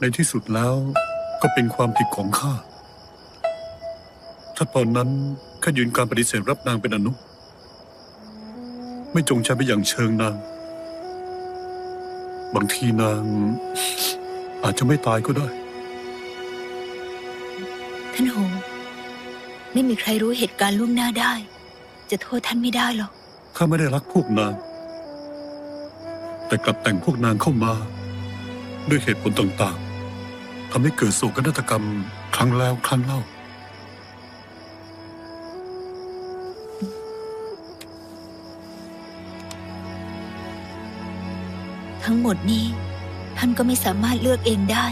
ในที่สุดแล้วก็เป็นความผิดของข้า ถ้าตอนนั้นข้ายืนการปฏิเสธรับนางเป็นอนุ ไม่จงใจไปอย่างเชิงนาง บางทีนาง อาจจะไม่ตายก็ได้ ท่านโหง ไม่มีใครรู้เหตุการณ์ล่วงหน้าได้ จะโทษท่านไม่ได้หรอก ข้าไม่ได้รักพวกนาง แต่กลับแต่งพวกนางเข้ามา ด้วยเหตุผลต่างๆ ทำให้เกิดโศกนาฏกรรมครั้งแล้วครั้งเล่า ทั้งหมดนี้ ท่านก็ไม่สามารถเลือกเองได้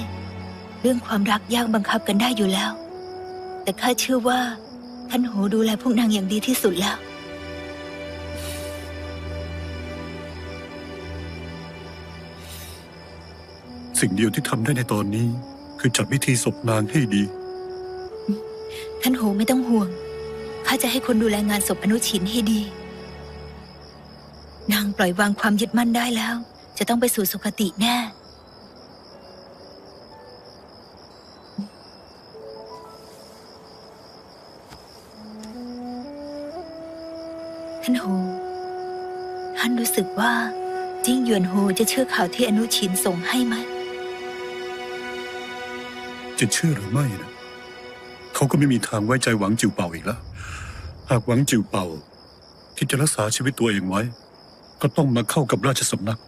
เรื่องความรักยากบังคับกันได้อยู่แล้ว แต่ข้าเชื่อว่า ท่านโหดูแลพวกนางอย่างดีที่สุดแล้วสิ่งเดียวที่ทำได้ในตอนนี้ คือจัดพิธีศพนางให้ดี ท่านโหไม่ต้องห่วง ข้าจะให้คนดูแลงานศพอนุชินให้ดี นางปล่อยวางความยึดมั่นได้แล้ว จะต้องไปสู่สุคติแน่ ท่านโฮท่านรู้สึกว่าจิ้งหยวนโฮจะเชื่อข่าวที่อนุชินส่งให้ไหม จะเชื่อหรือไม่นะเขาก็ไม่มีทางไว้ใจหวังจิวเป่าอีกแล้ว หากหวังจิวเป่า ที่จะรักษาชีวิตตัวเองไว้ ก็ต้องมาเข้ากับราชสำนัก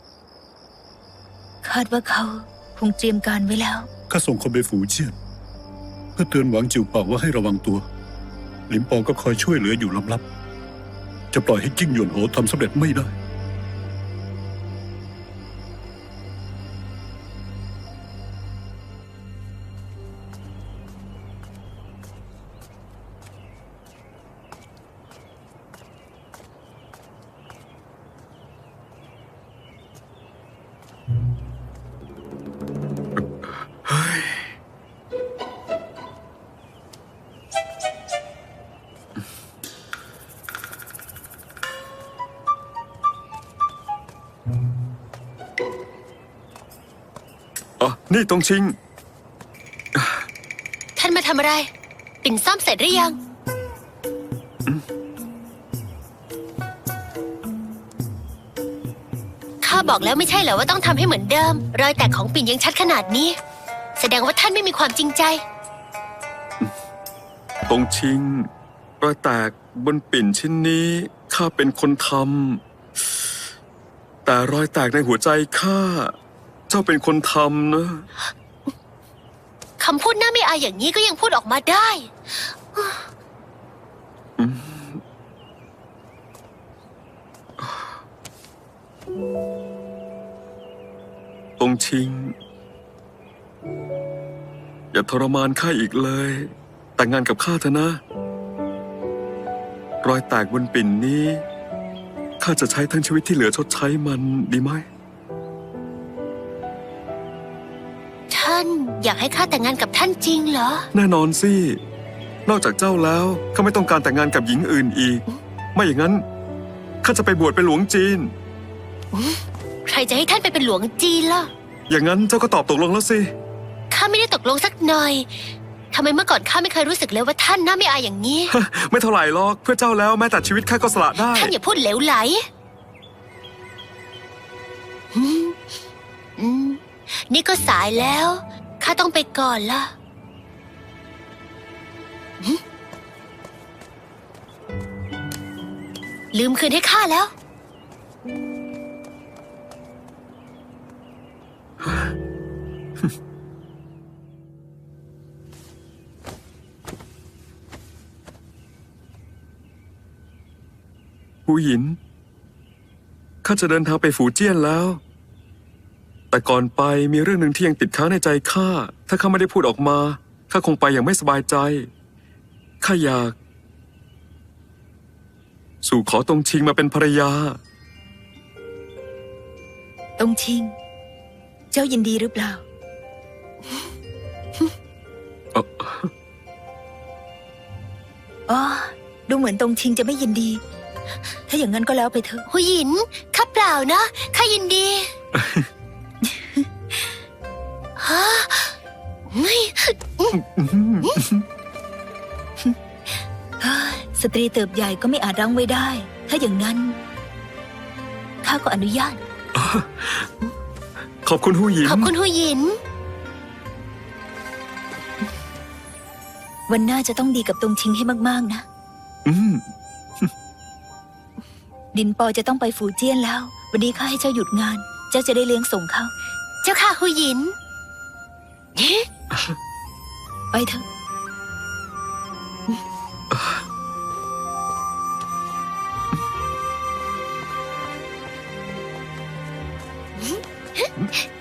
คาดว่าเขาคงเตรียมการไว้แล้วข้าส่งคนไปฝูเจียนเพื่อเตือนหวังจิวเป่าว่าให้ระวังตัวหลิมปองก็คอยช่วยเหลืออยู่ลับๆจะปล่อยให้จิ้งหยวนโหทำสำเร็จไม่ได้ นี่ตรงชิง ท่านมาทำอะไร ปิ่นซ่อมเสร็จหรือยัง ข้าบอกแล้วไม่ใช่เหรอว่าต้องทำให้เหมือนเดิม รอยแตกของปิ่นยังชัดขนาดนี้ แสดงว่าท่านไม่มีความจริงใจ ตรงชิง รอยแตกบนปิ่นชิ้นนี้ ข้าเป็นคนทำแต่รอยแตกในหัวใจข้า เจ้าเป็นคนทำนะ คำพูดน่าไม่อายอย่างนี้ก็ยังพูดออกมาได้ตรงชิง อย่าทรมานข้าอีกเลย แต่งงานกับข้าเถอะนะ รอยแตกบนปิ่นนี้ ข้าจะใช้ทั้งชีวิตที่เหลือชดใช้มันดีไหม อยากให้ข้าแต่งงานกับท่านจริงเหรอ แน่นอนสิ นอกจากเจ้าแล้วข้าไม่ต้องการแต่งงานกับหญิงอื่นอีก ไม่อย่างนั้นข้าจะไปบวชเป็นหลวงจีน ใครจะให้ท่านไปเป็นหลวงจีนล่ะ อย่างนั้นเจ้าก็ตอบตกลงแล้วสิ ข้าไม่ได้ตกลงสักหน่อยทำไมเมื่อก่อนข้าไม่เคยรู้สึกเลยว่าท่านน่าไม่อายอย่างนี้ ไม่เท่าไหร่หรอกเพื่อเจ้าแล้วแม้แต่ชีวิตข้าก็สละได้ ท่านอย่าพูดเหลวไหลอืมอืมนี่ก็สายแล้ว ข้าต้องไปก่อนละลืมคืนให้ข้าแล้ว หูหยิน ข้าจะเดินทางไปฝูเจี้ยนแล้ว แต่ก่อนไปมีเรื่องหนึ่งที่ยังติดค้างในใจข้า ถ้าข้าไม่ได้พูดออกมา ข้าคงไปอย่างไม่สบายใจ ข้าอยาก สู่ขอตรงชิงมาเป็นภรรยา ตรงชิง เจ้ายินดีหรือเปล่าเอ่ออ๋อ ดูเหมือนตรงชิงจะไม่ยินดี ถ้าอย่างนั้นก็แล้วไปเถอะหูหยินข้าเปล่านะข้ายินดีฮะเฮ้ย สตรีเติบใหญ่ก็ไม่อาจรั้งไว้ได้ ถ้าอย่างนั้น ข้าก็อนุญาต ขอบคุณหูหยิน ขอบคุณหูหยิน วันหน้าจะต้องดีกับตรงชิงให้มาก ๆ นะอืมดินปอจะต้องไปฝูเจี้ยนแล้ว วันนี้ข้าให้เจ้าหยุดงาน เจ้าจะได้เลี้ยงส่งเขา เจ้าค่ะหูหยิน 诶是。白疼嗯。嗯。